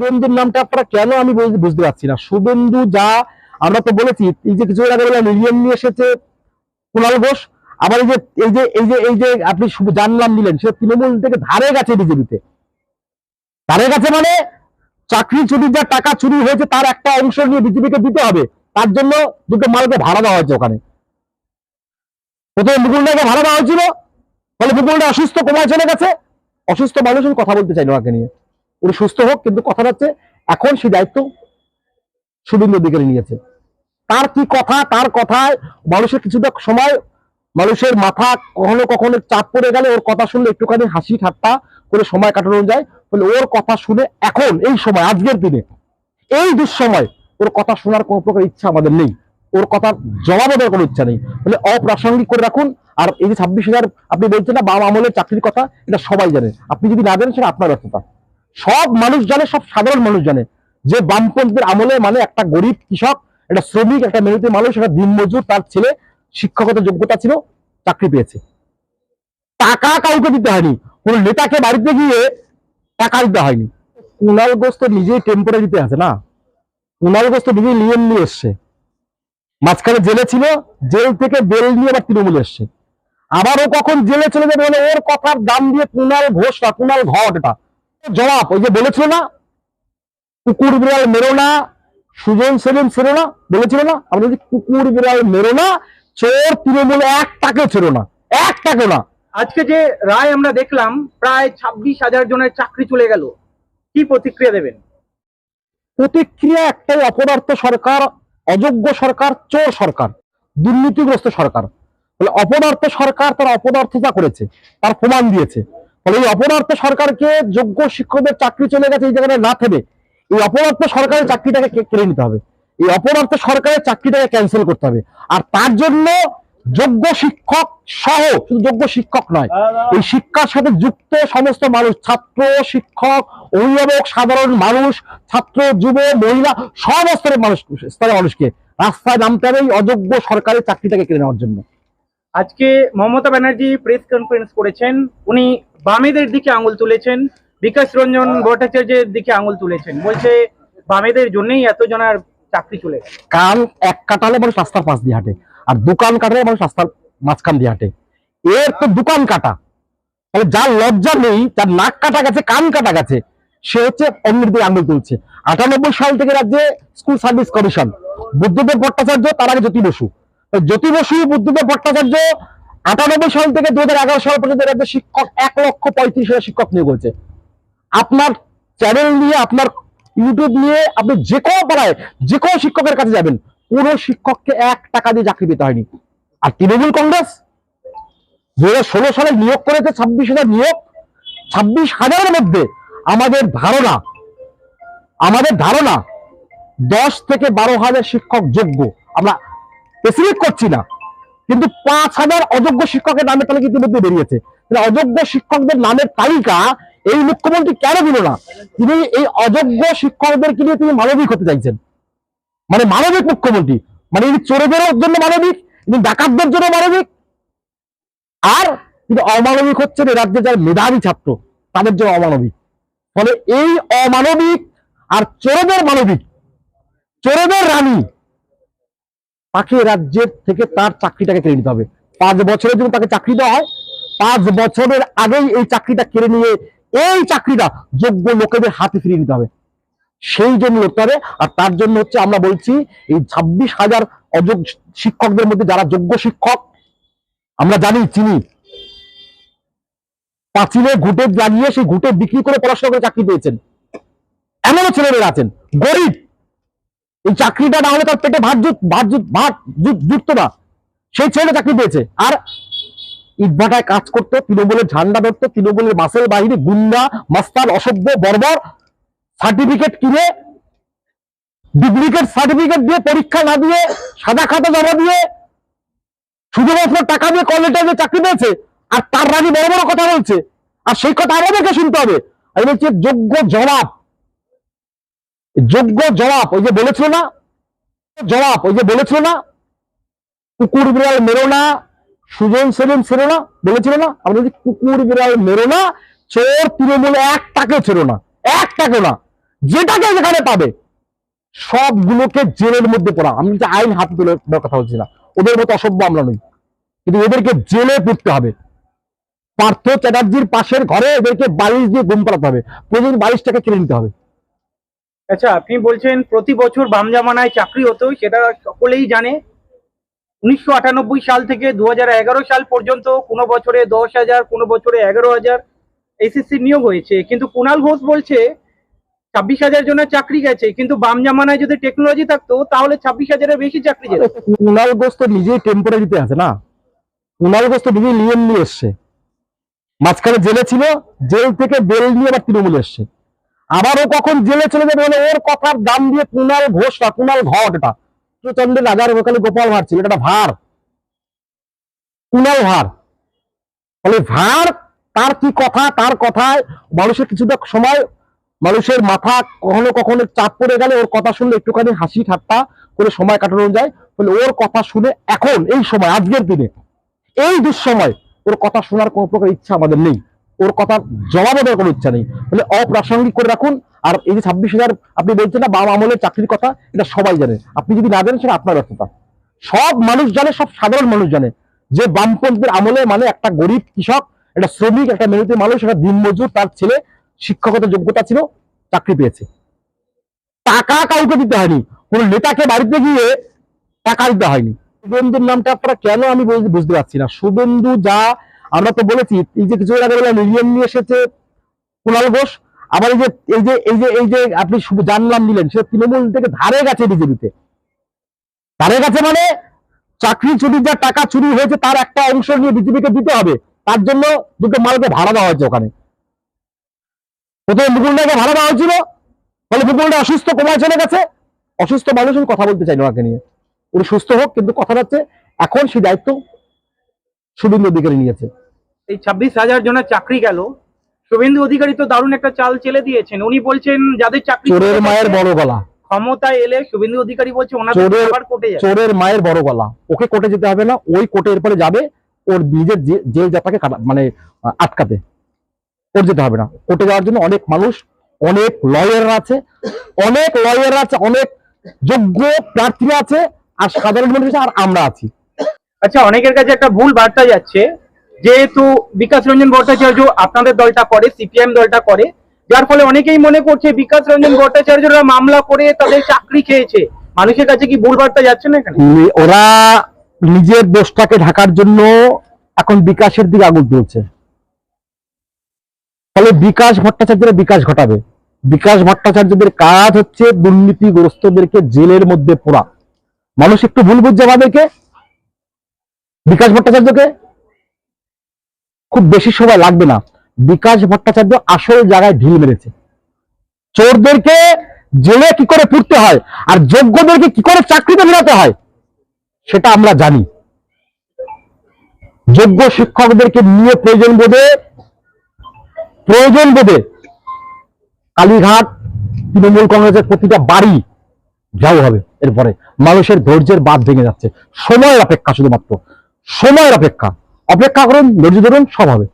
শুভেন্দুর নামটা আপনারা কেন আমি বুঝতে পারছি না। শুভেন্দু যা, আমরা তো বলেছি, এই যে কিছু আগে বললাম ইলিয়াম নিয়ে এসেছে কুণাল ঘোষ। আবার এই যে এই যে এই যে এই যে আপনি জানলাম নিলেন, সে তৃণমূল থেকে ধারে গেছে বিজেপিতে। ধারে গেছে মানে চাকরি চুরির যা টাকা চুরি হয়েছে, তার একটা অংশ নিয়ে বিজেপিকে দিতে হবে। তার জন্য দুটো মালকে ভাড়া দেওয়া হয়েছে ওখানে। প্রথমে মুকুলদাকে ভাড়া দেওয়া হয়েছিল, ফলে মুকুলদা অসুস্থ কোমায় চলে গেছে অসুস্থ মানুষ আমি কথা বলতে চাই না ওকে নিয়ে। উনি সুস্থ হোক, কিন্তু কথা হচ্ছে এখন সেই দায়িত্ব শুভেন্দু অধিকারী নিয়েছে। তার কি কথা, তার কথায় মানুষের কিছুটা সময়, মানুষের মাথা কখনো কখনো চাপ পড়ে গেলে ওর কথা শুনলে একটুখানি হাসি ঠাট্টা করে সময় কাটানো যায়। ফলে ওর কথা শুনে এখন, এই সময়, আজকের দিনে, এই দুঃসময় ওর কথা শোনার কোনো প্রকার ইচ্ছা আমাদের নেই। ওর কথার জবাবও দেওয়ার কোনো ইচ্ছা নেই। ফলে অপ্রাসঙ্গিক করে রাখুন। আর এই যে ছাব্বিশ হাজার আপনি বলছেন না, বাম আমলের চাকরির কথা, এটা সবাই জানে। আপনি যদি না জানেন, সেটা আপনার ব্যর্থতা। সব মানুষ জানে, সব সাধারণ মানুষ জানে যে বামপন্থীর আমলে মানে একটা গরিব কৃষক, একটা শ্রমিক, একটা মেহনতি মানুষ, একটা দিনমজুর তার ছেলে শিক্ষাগত যোগ্যতা ছিল, চাকরি পেয়েছে। টাকা কাউকে দিতে হয়নি। কোন নেতাকে বাড়িতে গিয়ে টাকা দিতে হয়নি। কুণাল ঘোষ তো নিজেই টেম্পোরারিতে আছে না? কুণাল ঘোষ তো নিজেই নিয়ম নিয়ে এসছে। মাঝখানে জেলে ছিল, জেল থেকে বেল নিয়ে আবার তৃণমূলে এসছে। আবারও কখন জেলে চলে যাবে ওর কথার দাম দিয়ে কুণাল ঘোষ না কুণাল ঘট এটা। জবাব ওই যে বলেছিল না? কুকুর বিড়াল মেরো না সুজন সেলিম ছেড়ো না বলেছিল না? আমরা যদি কুকুর বিড়াল মেরো না চোর তৃণমূল এক টাকে ছিল না এক টাকে না। আজকে যে রায় আমরা দেখলাম প্রায় ছাব্বিশ হাজার জনের চাকরি চলে গেল। কি প্রতিক্রিয়া দেবেন? প্রতিক্রিয়া একটাই অপদার্থ সরকার অযোগ্য সরকার চোর সরকার দুর্নীতিগ্রস্ত সরকার। অপদার্থ সরকার তার অপদার্থতা করেছে তার প্রমাণ দিয়েছে। ফলে এই অপদার্থ সরকারকে যোগ্য শিক্ষকদের চাকরি চলে গেছে এই জায়গায় না থেমে এই অপদার্থ সরকারের চাকরিটাকে কেড়ে নিতে হবে। এই অপদার্থ সরকারের চাকরিটাকে ক্যান্সেল করতে হবে। আর তার জন্য যোগ্য শিক্ষক সহ, শুধু যোগ্য শিক্ষক নয়, এই শিক্ষার সাথে যুক্ত সমস্ত মানুষ, ছাত্র, শিক্ষক, অভিভাবক, সাধারণ মানুষ, ছাত্র, যুব, মহিলা সব স্তরের মানুষ স্তরের মানুষকে রাস্তায় নামতে হবে এই অযোগ্য সরকারের চাকরিটাকে কেড়ে নেওয়ার জন্য। আজকে মমতা ব্যানার্জি প্রেস কনফারেন্স করেছেন। উনি বামেদের দিকে আঙুল তুলেছেন। বিকাশ রঞ্জন ভট্টাচার্যের দিকে আঙুল তুলেছেন। বলছে বামেদের জন্যই এত জনের চাকরি চলে কান এক কাটালে মানুষ রাস্তার পাশ দিয়ে হাঁটে। আর দোকান কাটালে মানুষ রাস্তার মাঝখান দিয়ে হাঁটে। এর তো দোকান কাটা। তাহলে যার লজ্জা নেই তার নাক কাটা গেছে কান কাটা গেছে সে হচ্ছে অন্যের দিকে আঙুল তুলছে। আটানব্বই সাল থেকে রাজ্যে school service commission Buddhadeb Bhattacharya তার আগে জ্যোতি বসু। জ্যোতি বসু বুদ্ধদেব ভট্টাচার্য আটানব্বই সাল থেকে দু হাজার এগারো সাল পর্যন্ত রাজ্যে শিক্ষক এক লক্ষ পঁয়ত্রিশ হাজার শিক্ষক নিয়োগ হয়েছে। আপনার চ্যানেল নিয়ে, আপনার ইউটিউব নিয়ে আপনি যে কোনো পাড়ায়, যে কোনো শিক্ষকের কাছে যাবেন, কোনো শিক্ষককে এক টাকা দিয়ে চাকরি পেতে হয়নি। আর তৃণমূল কংগ্রেস দু ষোলো সালে নিয়োগ করেছে, ছাব্বিশ হাজার নিয়োগ, ছাব্বিশ হাজারের মধ্যে আমাদের ধারণা আমাদের ধারণা দশ থেকে বারো হাজার শিক্ষক যোগ্য। আমরা স্পেসিফিক করছি না। কিন্তু পাঁচ হাজার অযোগ্য শিক্ষকের নামের তালিকা ইতিমধ্যে বেরিয়েছে। তাহলে অযোগ্য শিক্ষকদের নামের তালিকা এই মুখ্যমন্ত্রী কেন দিল না? তিনি এই অযোগ্য শিক্ষকদেরকে নিয়ে তিনি মানবিক হতে চাইছেন। মানে মানবিক মুখ্যমন্ত্রী। মানে ইনি চোরেদের জন্য মানবিক, ইনি ডাকাতদের জন্য মানবিক। আর তিনি অমানবিক হচ্ছেন এই রাজ্যে যারা মেধাবী ছাত্র, তাদের জন্য অমানবিক। ফলে এই অমানবিক আর চোরেদের মানবিক, চোরেদের রানী তাকে রাজ্যের থেকে তার চাকরিটাকে কেড়ে নিতে হবে। পাঁচ বছরের জন্য তাকে চাকরি দেওয়া হয়। পাঁচ বছরের আগেই এই চাকরিটা কেড়ে নিয়ে এই চাকরিটা যোগ্য লোকেদের হাতে ফিরিয়ে নিতে হবে। সেই জন্য করতে হবে। আর তার জন্য হচ্ছে আমরা বলছি, এই ছাব্বিশ হাজার অযোগ্য শিক্ষকদের মধ্যে যারা যোগ্য শিক্ষক, আমরা জানি, চিনি। পাঁচিলে ঘুটে লাগিয়ে সেই ঘুটে বিক্রি করে পড়াশোনা করে চাকরি পেয়েছেন। এমনও ছেলেমেয়েরা আছেন, গরিব। এই চাকরিটা না হলে তার পেটে ভাত জুট ভাত জুট ভাত জুটতো না। সেই ছেলে চাকরি পেয়েছে। আর ইটভাটায় কাজ করতো, তৃণমূলের ঝান্ডা ধরতো, তৃণমূলের মাসেল বাহিনী গুন্ডা, মাস্তান, অসভ্য, বর্বর সার্টিফিকেট কিনে ডুপ্লিকেট সার্টিফিকেট দিয়ে পরীক্ষা না দিয়ে, সাদা খাতা জমা দিয়ে শুধুমাত্র টাকা দিয়ে কলেজে চাকরি পেয়েছে। আর তার রানী বড় বড় কথা বলছে। আর সেই কথা আমাদেরকে শুনতে হবে। আমি বলছি যোগ্য জবাব যোগ্য জবাব, ওই যে বলেছিল না? জবাব, ওই যে বলেছিল না? কুকুর বিড়াল মেরো না, সুজন সেলিম ছিল না, বলেছিল না? আমরা যদি কুকুর বিড়াল মেরো না, চোর তৃণমূল এক টাকে ছিল না এক টাকে না, যেটাকে যেখানে পাবে, সবগুলোকে জেলের মধ্যে পড়া। আমি যে আইন হাতে তুলে দেওয়ার কথা বলছি না। ওদের মতো অসভ্য আমরা নই। কিন্তু এদেরকে জেলে পড়তে হবে। পার্থ চ্যাটার্জির পাশের ঘরে এদেরকে বালিশ দিয়ে ঘুম পাড়াতে হবে। প্রতিদিন বালিশটাকে কিনে নিতে হবে। আচ্ছা আপনি বলছেন প্রতি বছর বাম জামানায় চাকরি হতো, সেটা সকলেই জানে। উনিশশো আটানব্বই সাল থেকে দুহাজার এগারো সাল পর্যন্ত কোনো বছরে দশ হাজার, কোনো বছরে এগারো হাজার এসএসসি নিয়োগ হয়েছে। কিন্তু কুণাল ঘোষ বলছে, ছাব্বিশ হাজার জনের চাকরি গেছে, কিন্তু বাম জামানায় যদি টেকনোলজি থাকতো, তাহলে ছাব্বিশ হাজারের বেশি চাকরি যেত। কুণাল ঘোষ তো নিজেই টেম্পোরারিতে আছে না? কুণাল ঘোষ তো নিজেই নিয়ম নিয়ে এসছে। মাঝখানে জেলে ছিল, জেল থেকে বেল নিয়ে আবার তৃণমূল এসছে। আবারও কখন জেলে চলে যাবে মানে ওর কথার দাম দিয়ে কুণাল ঘোষ না কুণাল ঘট এটা। প্রচন্ডের রাজার ওখানে গোপাল ভাঁড় ছিল, এটা ভার কুণাল ভার ফলে ভার তার কি কথা, তার কথায় মানুষের কিছুটা সময়, মানুষের মাথা কখনো কখনো চাপ পড়ে গেলে ওর কথা শুনলে একটুখানি হাসি ঠাট্টা করে সময় কাটানো যায়। ফলে ওর কথা শুনে এখন, এই সময়, আজকের দিনে, এই দুঃসময় ওর কথা শোনার কোনো প্রকার ইচ্ছা আমাদের নেই। ওর কথা জবাব দেওয়ার কোনো ইচ্ছা নেই। তাহলে অপ্রাসঙ্গিক করে রাখুন। আর এই যে ছাব্বিশ হাজার আপনি বলছেন না বাবা আমলের চাকরির কথা, এটা সবাই জানে। আপনি যদি না জানেন, সেটা আপনার ব্যর্থতা। সব মানুষ জানে, সব সাধারণ মানুষ জানে যে বামপন্থীর আমলে মানে একটা গরিব কৃষক, একটা শ্রমিক, একটা মেহনতি মানুষ, একটা দিনমজুর, তার ছেলে শিক্ষকতা যোগ্যতা ছিল, চাকরি পেয়েছে। টাকা কাউকে দিতে হয়নি। কোন নেতাকে বাড়িতে গিয়ে টাকা দিতে হয়নি। শুভেন্দুর নামটা আপনারা কেন আমি বুঝতে পারছি না। শুভেন্দু যা আমরা তো বলেছি, এই যে কিছু আগে বললাম ইউনিয়ন নিয়ে এসেছে কুণাল ঘোষ, আবার এই যে এই যে এই যে এই যে আপনি জানলাম দিলেন সে তৃণমূল থেকে ধারে গেছে বিজেপিতে। ধারে গেছে মানে চাকরি চুরির যা টাকা চুরি হয়েছে, তার একটা অংশ নিয়ে বিজেপিকে দিতে হবে। তার জন্য দুটো মালকে ভাড়া দেওয়া হয়েছে ওখানে। প্রথমে মুকুলদাকে ভাড়া দেওয়া হয়েছিল, ফলে মুকুলদা অসুস্থ কোমায় চলে গেছে। অসুস্থ মানুষ কথা বলতে চাই ওকে নিয়ে। উনি সুস্থ হোক, কিন্তু কথা হচ্ছে, এখন সেই দায়িত্ব শুভেন্দু অধিকারী নিয়েছে। এই ছাব্বিশ হাজার জনের চাকরি গেল। শুভেন্দু অধিকারী তো দারুণ একটা চাল চেলে দিয়েছেন। উনি বলছেন যাদের চাকরি চোরের মায়ের বড় গলা। ক্ষমতায় এলে শুভেন্দু অধিকারী বলছে ওনাদের চোরের- আবার কোর্টে যাবে। চোরের মায়ের বড় গলা। ওকে কোর্টে যেতে হবে না ওই কোর্টে এরপরে যাবে ওর নিজের জেল যাত্রাকে মানে আটকাতে। ওর যেতে হবে না। কোর্টে যাওয়ার জন্য অনেক মানুষ অনেক লয়াররা আছে অনেক লয়াররা আছে অনেক যোগ্য প্রার্থীরা আছে আর সাধারণ মানুষ আর আমরা আছি। আচ্ছা অনেকের কাছে একটা ভুল বার্তা যাচ্ছে। যেহেতু বিকাশ রঞ্জন ভট্টাচার্য আপনাদের দলটা করে সিপিএম দলটা করে, যার ফলে অনেকেই মনে করছে বিকাশ রঞ্জন ভট্টাচার্যরা মামলা করে তাদের চাকরি খেয়েছে। মানুষের কাছে কি ভুল বার্তা যাচ্ছে না এখানে? ওরা নিজের দোষটাকে ঢাকার জন্য এখন বিকাশের দিকে আগুন তুলছে। ফলে বিকাশ ভট্টাচার্যরা বিকাশ ঘটাবে। বিকাশ ভট্টাচার্যদের কাজ হচ্ছে দুর্নীতিগ্রস্তদেরকে জেলের মধ্যে পোড়া। মানুষ একটু ভুল বুঝছে আমাদেরকে? বিকাশ ভট্টাচার্যকে? খুব বেশি সময় লাগবে না। বিকাশ ভট্টাচার্য আসল জায়গায় ঢিল মেরেছে। চোরদেরকে জেলে কি করে পুড়তে হয়? আর যোগ্যদেরকে কি করে চাকরিতে ফেরাতে হয়? সেটা আমরা জানি। যোগ্য শিক্ষকদেরকে নিয়ে প্রয়োজন বোধে প্রয়োজন বোধে কালীঘাট তৃণমূল কংগ্রেসের প্রতিটা বাড়ি যাও হবে এরপরে। মানুষের ধৈর্যের বাদ ভেঙে যাচ্ছে। সময়ের অপেক্ষা শুধুমাত্র। সময়ের অপেক্ষা। অপেক্ষা করুন ধৈর্য ধরুন সব হবে।